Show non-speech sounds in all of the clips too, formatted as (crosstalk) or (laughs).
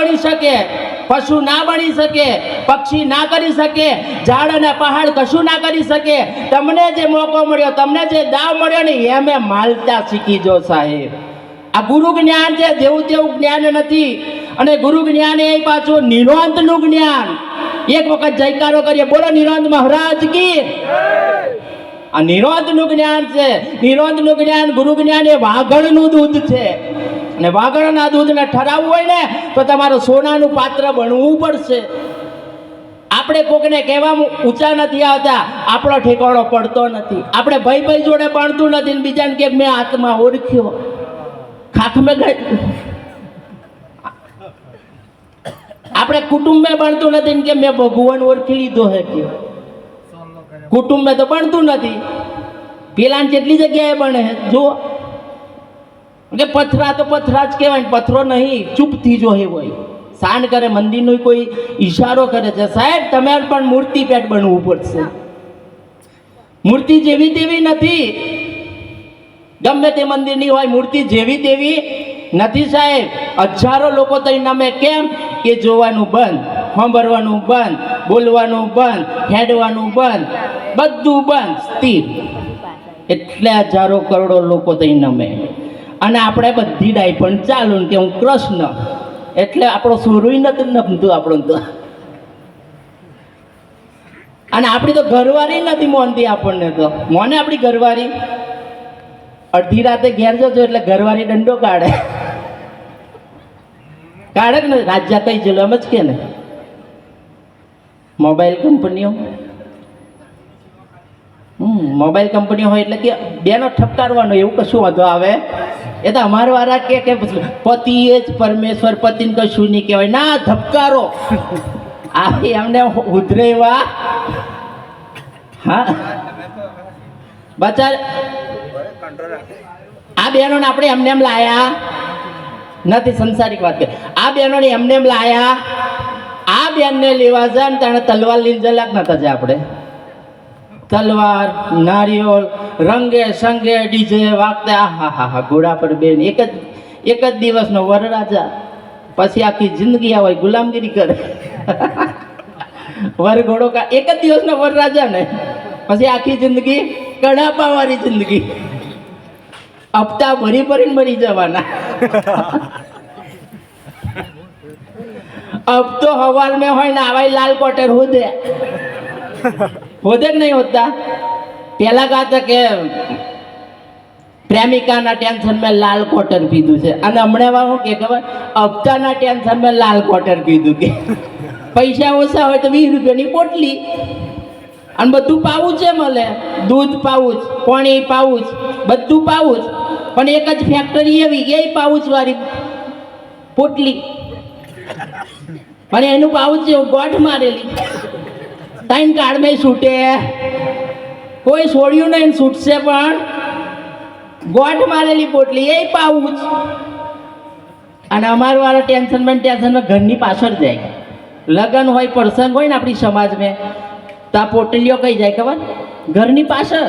બની શકે, પશુ ના બની શકે, પક્ષી ના કરી શકે, ઝાડ અને પહાડ કશું ના કરી શકે, તમને જે મોકો મળ્યો, તમને જે દાવ મળ્યો ને, એ મેં માલતા શીખી જો સાહેબ. આ ગુરુ જ્ઞાન છે, જેવું તેવું જ્ઞાન નથી. અને ગુરુ જ્ઞાન એ પાછું નિરોંતનું જ્ઞાન. એક વખત જયકારો કરીએ, બોલો નિરોંત મહારાજ કી? આ નિરોંતનું જ્ઞાન છે. નિરોંતનું જ્ઞાન ગુરુ જ્ઞાન એ વાઘણનું દૂધ છે. અને વાઘણના દૂધને ઠરાવવું હોય ને, તો તમારું સોનાનું પાત્ર બનવું પડશે. આપણે કોકને કહેવામાં ઊંચા નથી આવતા, આપણો ઠેકાણો પડતો નથી. આપણે ભાઈ ભાઈ જોડે ભણતું નથી ને બીજાને કે મેં આત્મા ઓળખ્યો. ખાખ મેં ગઈ આપણે કુટુંબે ભણતું નથી ને કે મેં ભગવાન ઓળખી લીધો હે કે. કુટુંબે તો ભણતું નથી. પેલા કેટલી જગ્યાએ છે જો કે પથરા તો પથરા જ કહેવાય ને પથરો નહીં ચૂપથી જો એ હોય. સાંડ કરે મંદિરનો કોઈ ઈશારો કરે છે. સાહેબ તમારે પણ મૂર્તિ પેટ બનવું પડશે. મૂર્તિ જેવી તેવી નથી. ગમે તે મંદિરની હોય મૂર્તિ જેવી તેવી નથી સાહેબ. હજારો લોકો તઈ નમે કેમ? કે જોવાનું બંધ સાંભળવાનું બંધ બોલવાનું બંધ હેડવાનું બંધ બધું બંધ સ્થિર. એટલે હજારો કરોડો લોકો તઈ નમે અને આપણે બધી ડાય પણ ચાલુ કે હું કૃષ્ણ. એટલે આપણો સુરુય નથી નમતું આપણું તો. અને આપણી તો ઘરવાળી નથી મોનતી આપણને તો. મોને આપણી ઘરવાળી? અડધી રાતે ઘેર જજો એટલે ઘરવારી દંડો કાઢે. કાઢે ને રાજ્યા કઈ જેલો એમ જ કે ને. મોબાઈલ કંપનીઓ. મોબાઈલ કંપનીઓ હોય એટલે કે બેનો ઠપકારવાનો, એવું કશું વાંધો આવે? એ તો અમારા વાળા કે કે પતિ એ જ પરમેશ્વર, પતિને કશું નહીં કહેવાય. ના, ધબકારો. આ એમને ઉધરે એવા. હા. બચા આ બહેનોને આપણે એમને એમ લાયા. નથી, સંસારિક વાત કરી આ બહેનોને એમને એમ લાયા. આ બેનને લેવા જાય ને તેને તલવાર લઈને જલાક નતા જાય આપણે. તલવાર નારિયોલ રંગે સંગે ડીજે વાગતા, આ, હા હા ઘોડા પર બેન એક જ એક જ દિવસનો વરરાજા. પછી આખી જિંદગી આવે ગુલામગીરી કરે. (laughs) વર ઘોડો કા એક જ દિવસનો વરરાજા ને? પછી આખી જિંદગી કડાપાવાળી જિંદગી. હપ્તા ભરી ભરીને મરી જવાના. (laughs) હપ્તો હવાર મેં હોય ને આવાય લાલ કોટર હોદે. હોદે જ નહીં હોતા પેલા કહેતા કે પ્રેમિકાના ટેન્શન મેં લાલ કોટર પીધું છે. અને હમણાં શું કે ખબર? હપ્તાના ટેન્શન મેં લાલ કોટર પીધું કે. પૈસા ઓછા હોય તો વીસ રૂપિયાની પોટલી. અને બધું પાવું છે મળે દૂધ પાવું પાણી પાવું બધું પાવું પણ એક જ ફેક્ટરી એવી, એ પાઉચ વાળી પોટલી. પણ એનું પાઉચ ગોઠ મારેલી. ત્રણ કાર્ડમાં છૂટે. કોઈ છોડ્યું નહીં, છૂટશે પણ ગોઠ મારેલી પોટલી, એ પાઉચ અને અમારું વાળા ટેન્શનમાં ને ટેન્શનમાં ઘરની પાછળ જાય. લગ્ન હોય, પ્રસંગ હોય ને આપણી સમાજમાં, તો આ પોટલીઓ કઈ જાય ખબર? ઘરની પાછળ.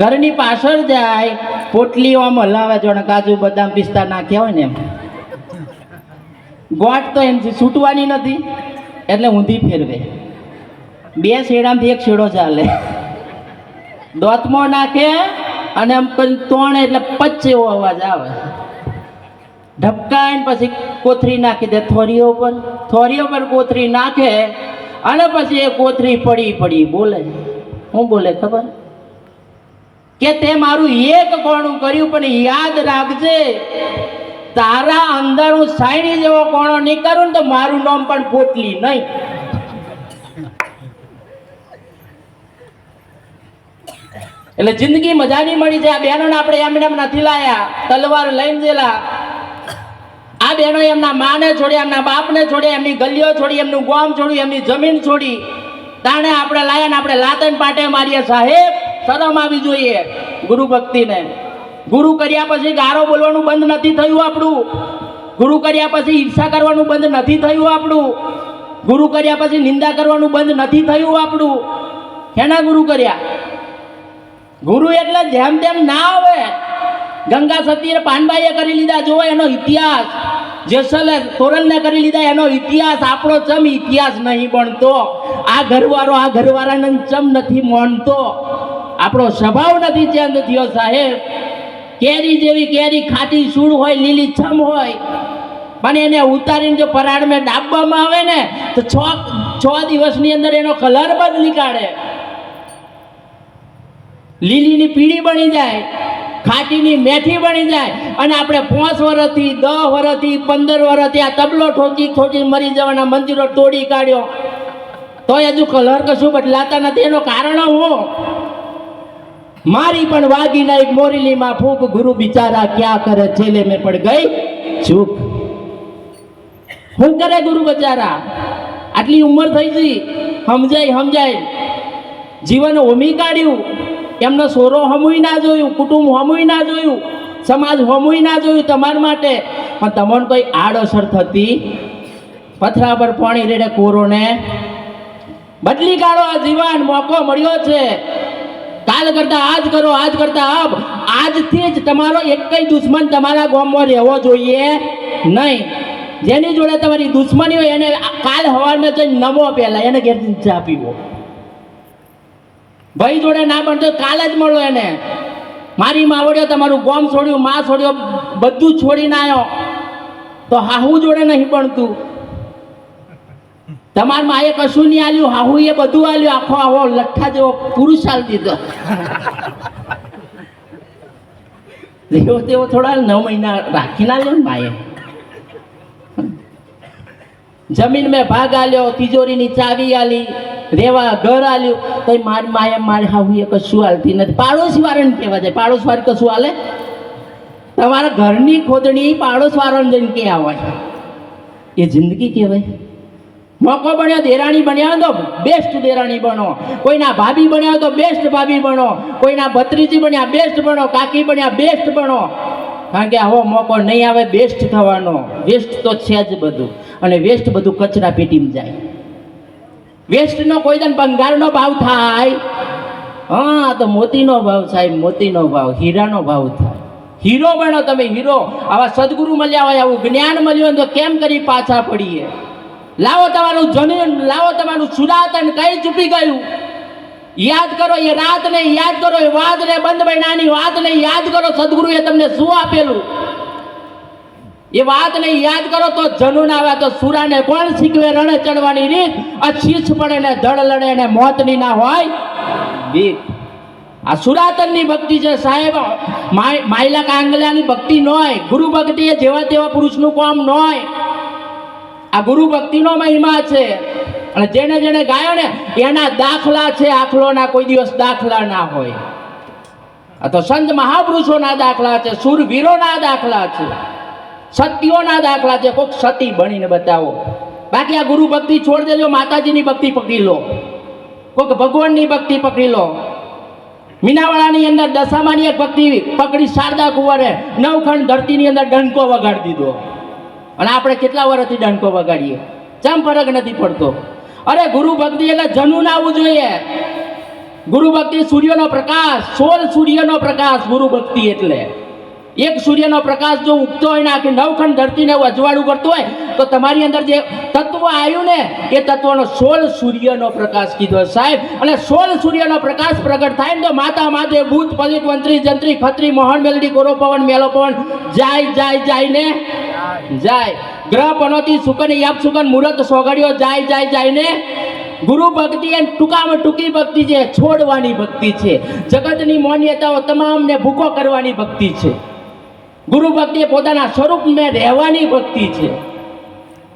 ઘરની પાછળ જાય, પોટલીઓ આમ હલાવે, જોણે કાજુ, બદામ, પિસ્તા નાખ્યા હોય ને એમ. ગોટ તો એમ છૂટવાની નથી, એટલે ઊંધી ફેરવે. બે શેડામાંથી એક શેડો ચાલે. દોતમાં નાખે અને એમ કરીને તોણે એટલે પચ્ચે અવાજ આવે. ઢબકાઈને પછી કોથરી નાખી દે થોરીઓ પર. થોરીઓ પર કોથરી નાખે અને પછી એ કોથરી પડી પડી બોલે. શું બોલે ખબર? કે તે મારું એક કોણું કર્યું પણ યાદ રાખજે, તારા અંદર હું સાયણી જેવો કોણો નહીં કરું ને તો મારું નામ પણ પોટલી નહીં. એટલે જિંદગી મજાની મળી છે આ બહેનોને આપણે એમને એમ નથી લાયા તલવાર લઈને જેલા. આ બહેનો એમના માને છોડી, એમના બાપને છોડી, એમની ગલીઓ છોડી, એમનું ગામ છોડી એમની જમીન છોડી. તાણે આપણે લાયા ને આપણે લાતન પાટે મારીએ. સાહેબ, શરમ આવી જોઈએ ગુરુ ભક્તિને. ગુરુ કર્યા પછી ગારો બોલવાનું બંધ નથી થયું આપણું. ગુરુ કર્યા પછી ઈર્ષા કરવાનું બંધ નથી થયું આપણું. ગુરુ કર્યા પછી નિંદા કરવાનું બંધ નથી થયું આપણું. કેના ગુરુ કર્યા? ગુરુ એટલે જેમ તેમ ના આવે. ગંગા સતીએ પાનબાઈએ કરી લીધા જોવો એનો ઇતિહાસ. જેસલે તોરણને કરી લીધા, એનો ઇતિહાસ, આપણો ચમ ઇતિહાસ નહીં બનતો. આ ઘરવાળો આ ઘરવાળાને ચમ નથી માનતો. આપણો સ્વભાવ નથી ચેન્જ થયો, સાહેબ. કેરી જેવી કેરી ખાટી સૂળ હોય, લીલી છમ હોય. પણ એને ઉતારીને જો પરાળમાં ડાબવામાં આવે ને, તો છ છ દિવસની અંદર એનો કલર બદલી કાઢે. લીલીની પીળી બની જાય, ખાટીની મેથી બની જાય અને આપણે પાંચ વર્ષથી દસ વર્ષથી પંદર વર્ષથી આ તબલો ઠોકી ઠોકી મરી જવાના મંદિરો તોડી કાઢ્યો. તોય હજુ કલર કશું બદલાતા નથી. એનો કારણ હું? મારી પણ વાગી ના મોરીલીમાં ફૂક ગુરુ બિચારા ક્યાં કરે? છેલ્લે મેં પણ ગઈ ચૂક શું કરે ગુરુ બચારા? આટલી ઉંમર થઈ ગઈ. સમજાય સમજાય. જીવન હોમી કાઢ્યું. એમનો સોરો હમુય ના જોયું, કુટુંબ હમુય ના જોયું, સમાજ હમુય ના જોયું તમારા માટે. પણ તમને કોઈ આડઅસર થતી પથરા પર પાણી રેડે કોરોને. બદલી કાઢો આ જીવન, મોકો મળ્યો છે. કાલ કરતા આજ કરો, આજ કરતા આપ. આજથી જ તમારો એક દુશ્મન તમારા ગામમાં રહેવો જોઈએ નહીં. જેની જોડે તમારી દુશ્મની હોય એને કાલ હવારમાં જઈને નમો પહેલાં, એને ઘેર ચા પીવો. ભાઈ જોડે ના બનતો કાલ જ મળો એને. મારી માવડ્યો તમારું ગોમ છોડ્યું, માં છોડ્યો, બધું છોડીને આવ્યો તો હાહુ જોડે નહીં બનતું. તમારા માએ કશું નહીં આલ્યું હાહુ એ બધું આલ્યું, આખો આવો લઠ્ઠા જેવો પુરુષ આલ દીધો. જેવો તેવો થોડા નવ મહિના રાખી ના ને માએ. જમીન મેં ભાગ આલ્યો, તિજોરીની ચાવી આલી. રેવા ઘર આલ્યું. તો મારી મારી હાહુ એ કશું હાલતી નથી. પાડોશી વાળાને કહેવા જાય, પાડોશ વાળી કશું હાલે તમારા ઘરની ખોદણી પાડોશ વાળાને જઈને કે આવાય એ જિંદગી કહેવાય. મોકો બન્યો, દેરાણી બન્યા તો બેસ્ટ દેરાણી બનો. કોઈના ભાભી બન્યા તો બેસ્ટ ભાભી બનો. કોઈના ભત્રીજી બન્યા બેસ્ટ બનો. કાકી બન્યા બેસ્ટ બનો. કારણ કે આવો મોકો નહીં આવે બેસ્ટ થવાનો. વેસ્ટ તો છે જ બધું. અને વેસ્ટ બધું કચરા પેટીમાં જાય. વેસ્ટનો કોઈ દન બંગાળનો ભાવ થાય. હા, તો મોતીનો ભાવ સાહેબ, મોતીનો ભાવ, હીરાનો ભાવ થાય. હીરો બનો તમે, હીરો. આવા સદગુરુ મળ્યા હોય, આવું જ્ઞાન મળ્યું તો કેમ કરી પાછા પડીએ? લાવો તમારું જમીન લાવો તમારું સુરાતન, કઈ ચૂપી ગયું? યાદ કરો, એ રાતને યાદ કરો, એ વાતને બંધ મહિનાની વાતને યાદ કરો, સદગુરુએ તમને શું આપેલું? એ વાતને યાદ કરો તો જનુન આવે તો સુરાને કોણ શીખવે રણે ચડવાની રીત? આ શીશ પડે ને ધડ લડે ને મોતની ના હોય? બીક. આ સુરાતનની ભક્તિ છે સાહેબ માયલા કાંગલાની ભક્તિ ન હોય ગુરુ ભક્તિ એ જેવા તેવા પુરુષનું કામ ન હોય આ ગુરુ ભક્તિનો મહિમા છે. અને જેને જેને ગાયો ને, એના દાખલા છે આખલોના, કોઈ દિવસ દાખલા ના હોય. આ તો સંત મહાપુરુષોના દાખલા છે, સુરવીરોના દાખલા છે. સતીઓના દાખલા છે. કોઈક સતી બનીને બતાવો. બાકી આ ગુરુ ભક્તિ છોડ દેજો, માતાજીની ભક્તિ પકડી લો. કોઈક ભગવાનની ભક્તિ પકડી લો. મીનાવાળાની અંદર દશામાની એક ભક્તિ પકડી શારદા કુંવરે નવખંડ ધરતીની અંદર ડંકો વગાડી દીધો. અને આપણે કેટલા વર્ષથી ડંકો વગાડીએ? ચમ ફરક નથી પડતો. અરે ગુરુ ભક્તિ એટલે જનુન આવવું જોઈએ. ગુરુ ભક્તિ સૂર્યનો પ્રકાશ સોળ સૂર્યનો પ્રકાશ ગુરુ ભક્તિ એટલે. એક સૂર્યનો પ્રકાશ જો ઉગતો હોય ને આખી નવખંડ ધરતીને અજવાળું કરતું હોય, તો તમારી અંદર જે તત્વ આવ્યું ને, એ તત્વનો સોળ સૂર્યનો પ્રકાશ કીધો સાહેબ. અને સોળ સૂર્યનો પ્રકાશ પ્રગટ થાય ને તો માતા માતે ભૂત પલિત મંત્રી જંત્રી, ખત્રી, મોહન, મેલડી કોરો પવન, મેલો પવન, જાય જાય જાય ને, જાય. ગ્રહ પનોતી, સુકન, યાપ, સુકન મુહૂર્ત સોગડીઓ જાય જાય જાય ને, ગુરુ ભક્તિ એ ટૂંકામાં ટૂંકી ભક્તિ છે છોડવાની ભક્તિ છે. જગતની માન્યતાઓ તમામને ભૂકો કરવાની ભક્તિ છે. ગુરુ ભક્તિ પોતાના સ્વરૂપમાં રહેવાની ભક્તિ છે.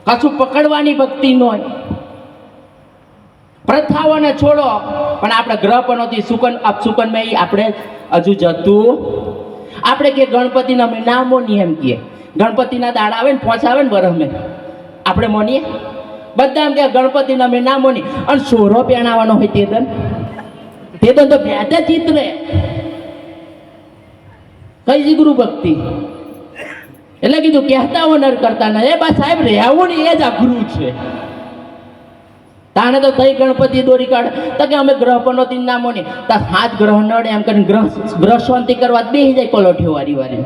કશું પકડવાની ભક્તિ ન હોય પ્રથાઓને છોડો, પણ આપણે ગ્રહ પનોતી સુકન સુકનમાં એ આપણે હજુ જતું. આપણે કે ગણપતિના મહિના મોની એમ કહીએ. ગણપતિના દાડા આવે ને આવે ને બરહમે આપણે મોનીએ? બધા એમ કે ગણપતિના મહિના મોની અને સોરો પહેણાવાનો હોય તે દન. તે દન તો ભેતે ચિત્રે કઈ જી ગુરુ ભક્તિ. એટલે કીધું, કહેતા ઓનર કરતા ના એ બા સાહેબ, રહેવું ને એ જ આ ગુરુ છે. તાણે તો તઈ ગણપતિ દોરી કાઢ. તો કે અમે ગ્રહ પનોતી નામો ને તા સાત ગ્રહ નડે, એમ કરીને ગ્રહ ગ્રહ શાંતિ કરવા બેસી જાય કોલોઠીઓ વારી વારી.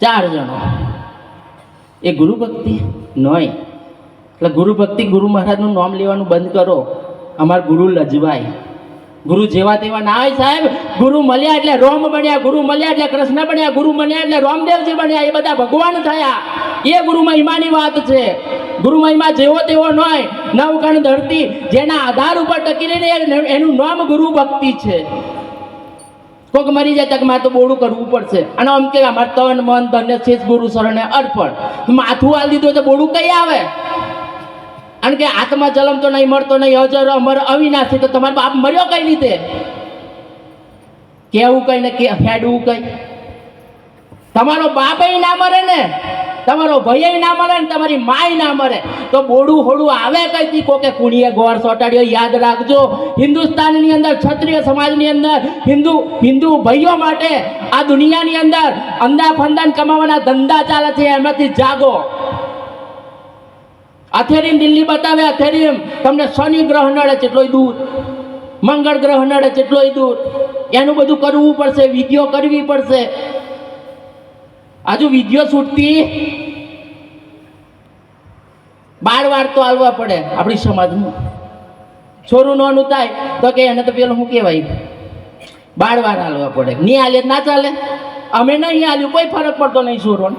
ચાર જણો. એ ગુરુ ભક્તિ નહીં એટલે ગુરુ ભક્તિ ગુરુ મહારાજનું નામ લેવાનું બંધ કરો. અમારા ગુરુ લજવાય. ગુરુ જેવા તેવા ના હોય સાહેબ. ગુરુ મળ્યા એટલે રોમ બન્યા, ગુરુ મળ્યા એટલે કૃષ્ણ બન્યા, ગુરુ મળ્યા એટલે રામદેવજી બન્યા, એ બધા ભગવાન થયા. એ ગુરુ મહિમાની વાત છે. ગુરુ મહિમા જેવો તેવો નય નવકણ ધરતી જેના આધાર ઉપર ટકી રહીને એનું નામ ગુરુ ભક્તિ છે. કોક મરી જાય તક મારે તો બોડું કરવું પડશે. અને આમ કે અમારે તન, મન ધન્ય છે ગુરુ, શરણે અર્પણ. માથું આલ દીધું તો બોડું કઈ આવે? અને કે આત્મા જલમ તો નહીં, મળતો નહીં અજર અમર અવિનાશી, તો તમારો બાપ મર્યો કઈ રીતે? કેવું કઈ ને કે ફેડવું કઈ? તમારો બાપય ના મરે ને, તમારો ભાઈ ના મરે ને, તમારી માય ના મરે, તો બોડું હોડું આવે કઈથી? કોકે કુણીએ ગોળ સોટાડ્યો, યાદ રાખજો. હિન્દુસ્તાનની અંદર, ક્ષત્રિય સમાજની અંદર, હિન્દુ હિન્દુ ભાઈઓ માટે આ દુનિયાની અંદર અંદા ફંદાન કમાવાના ધંધા ચાલે છે, એમાંથી જાગો. અથેરીમ દિલ્હી બતાવે અથેરીમ તમને શનિ ગ્રહ નડે કેટલોય દૂર, મંગળ ગ્રહ નડે કેટલોય દૂર. એનું બધું કરવું પડશે, વિધિઓ કરવી પડશે. હજુ વિધિઓ છૂટતી. બાર વાર તો આવવા પડે આપણી સમાજમાં. છોરું નોનું થાય તો કે એને તો પેલું શું કહેવાય? બાર વાર હાલવા પડે. નહીં હાલે ના ચાલે? અમે નહીં હાલ્યું, કોઈ ફરક પડતો નહીં છોરોને.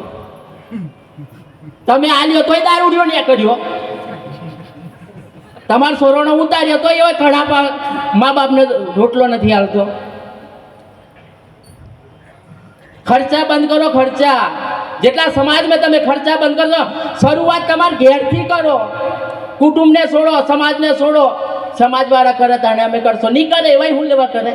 તમે આલ્યો તોય દારૂડિયો ને કર્યો તમારા સોરોનો ઉતાર્યો તો એવા ઘણા મા બાપને રોટલો નથી આવતો ખર્ચા બંધ કરો ખર્ચા. જેટલા સમાજમાં તમે ખર્ચા બંધ કરશો શરૂઆત તમારા ઘેરથી કરો. કુટુંબને છોડો, સમાજને છોડો. સમાજવાળા કરે તાણે અમે કરશો. નહીં કરે એવાય હું લેવા કરે?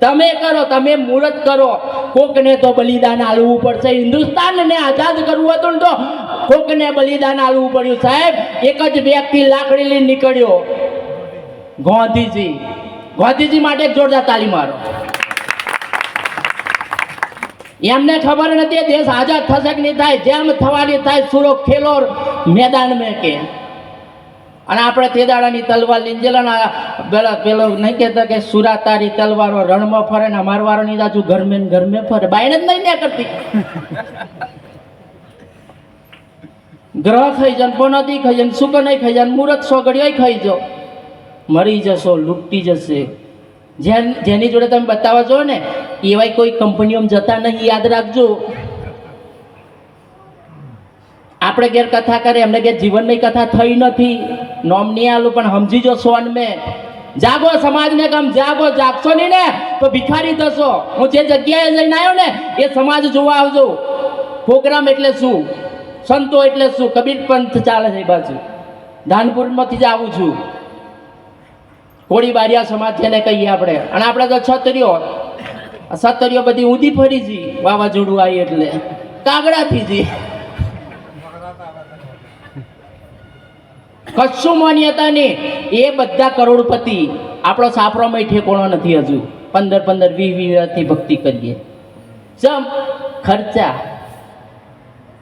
તમે કરો, તમે મુહૂર્ત કરો. કોકને તો બલિદાન આલવું પડશે. હિન્દુસ્તાનને આઝાદ કરવું હતું ને તો કોકને બલિદાન આલવું પડ્યું. સાહેબ, એક જ વ્યક્તિ લાકડી લઈને નીકળ્યો. ગાંધીજી. ગાંધીજી માટે જોરદાર તાલી મારો. એમને ખબર નથી દેશ આઝાદ થશે કે નહીં થાય. જેમ થવાની થાય સુરો ખેલો મેદાન મેં કે. અને આપણે તે દાડાની તલવાર લીંજેલા પેલા પેલો નહીં કહેતા કે સુરા તારી તલવારો રણમાં ફરે ને અમારવારો ની દાજુ ઘરમે ને ઘરમે ફરે. બાઈને જ નહીં ને કરતી. (laughs) ગ્રહ ખાઈ જાય પનોતી ખાઈ જાય સુક નહીં ખાઈ જાય મુહૂર્ત સોગડીઓ ખાઈ જાઓ. મરી જશો લૂંટી જશે. જેન જેની જોડે તમે બતાવવા જો ને એવાય કોઈ કંપનીઓમાં જતા નહીં યાદ રાખજો. આપણે ઘેર કથા કરે એમને ઘેર જીવનની કથા થઈ નથી. નોમ નહીં આલું, પણ સમજી જો સોન મેં. જાગો સમાજને કમ જાગો, જાગશો નહીં ને? તો ભિખારી થશો. હું જે જગ્યાએ જઈને આવ્યો ને, એ સમાજ જોવા આવજો. પ્રોગ્રામ એટલે શું? સંતો એટલે શું? કબીર પંથ ચાલે છે બાજુ. ધાનપુરમાંથી જ આવું છું. કોળી બારિયા સમાજ એને કહીએ આપણે. અને આપણે તો છત્રીઓ. આ બધી ઊંધી ફરી જી. વાવાઝોડું આવી એટલે. કાગડાથી જી. કશું માન્યતા નહીં. એ બધા કરોડપતિ આપણો સાપરોમાં ઠેકોણો નથી હજુ. પંદર પંદર વીસ વીસથી ભક્તિ કરીએ. સમ ખર્ચા,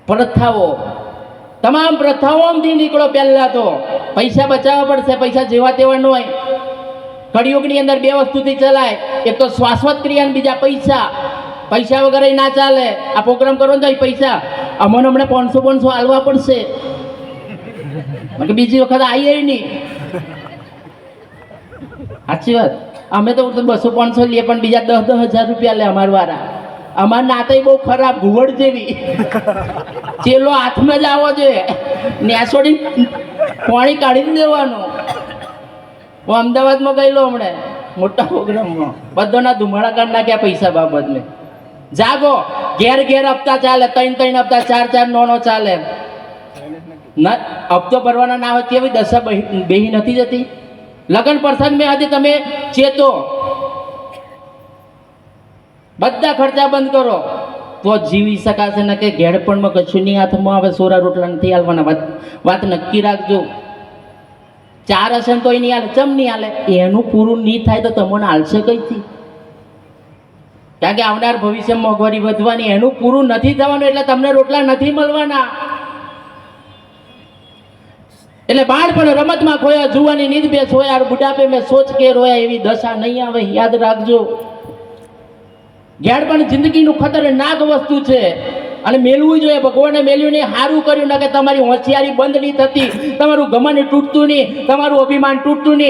પ્રથાઓ. તમામ પ્રથાઓમાંથી નીકળો પહેલાં તો. પૈસા બચાવવા પડશે, પૈસા જેવા તેવા ન હોય. કળિયુગની અંદર બે વસ્તુથી ચલાય. એક તો શ્વાસવત ક્રિયા અને બીજા પૈસા. પૈસા વગર ના ચાલે. આ પ્રોગ્રામ કરો ને તો પૈસા. અમને હમણાં પાંચસો પાંચસો હાલવા પડશે. મને બીજી વખત આવીએ નહીં. સાચી વાત. અમે તો બસો પાંચસો લઈએ, પણ બીજા દસ દસ હજાર રૂપિયા લે અમાર વાળા. અમાર નાતે બહુ ખરાબ, ઘુવડ જેવી. ચેલો હાથમાં જ આવો જોઈએ. નેસોડી પાણી કાઢી દેવાનું. હું અમદાવાદમાં ગયેલો હમણે. મોટા પ્રોગ્રામમાં. બધાના ધુમાડા કાઢ નાખ્યા પૈસા બાબત મેં જાગો. ઘેર ઘેર હપ્તા ચાલે, ત્રણ ત્રણ હપ્તા, ચાર ચાર નોનો ચાલે. ના, હપ્તો ભરવાના ના હોય તેવી દશા બેહી નથી જતી. લગ્ન પ્રસંગ મેં આજે તમે ચેતો. બધા ખર્ચા બંધ કરો. તો જીવી શકાશે ને કે ઘેડપણમાં કશું નહીં હાથમાં આવે સોરા રોટલા નથી હાલવાના. વાત વાત નક્કી રાખજો. ચાર હશે તોય નહીં હાલે. ચમ નહીં હાલે? એનું પૂરું નહીં થાય તો તમને હાલશે કઈથી? કારણ કે આવનાર ભવિષ્ય મોંઘવારી વધવાની, એનું પૂરું નથી થવાનું એટલે તમને રોટલા નથી મળવાના. એટલે બાળપણ રમતમાં ખોયા જુવાની નીંદ બે સોયા બુઢાપે મેં સોચ કે રોયા એવી દશા નહીં આવે, યાદ રાખજો. પણ જિંદગીનું ખતરનાક વસ્તુ છે. અને મેલવું જોઈએ, ભગવાને મેલ્યું નહીં સારું કર્યું ને કે તમારી હોશિયારી બંધ નહીં થતી. તમારું ગમન તૂટતું નહીં, તમારું અભિમાન તૂટતું નહીં.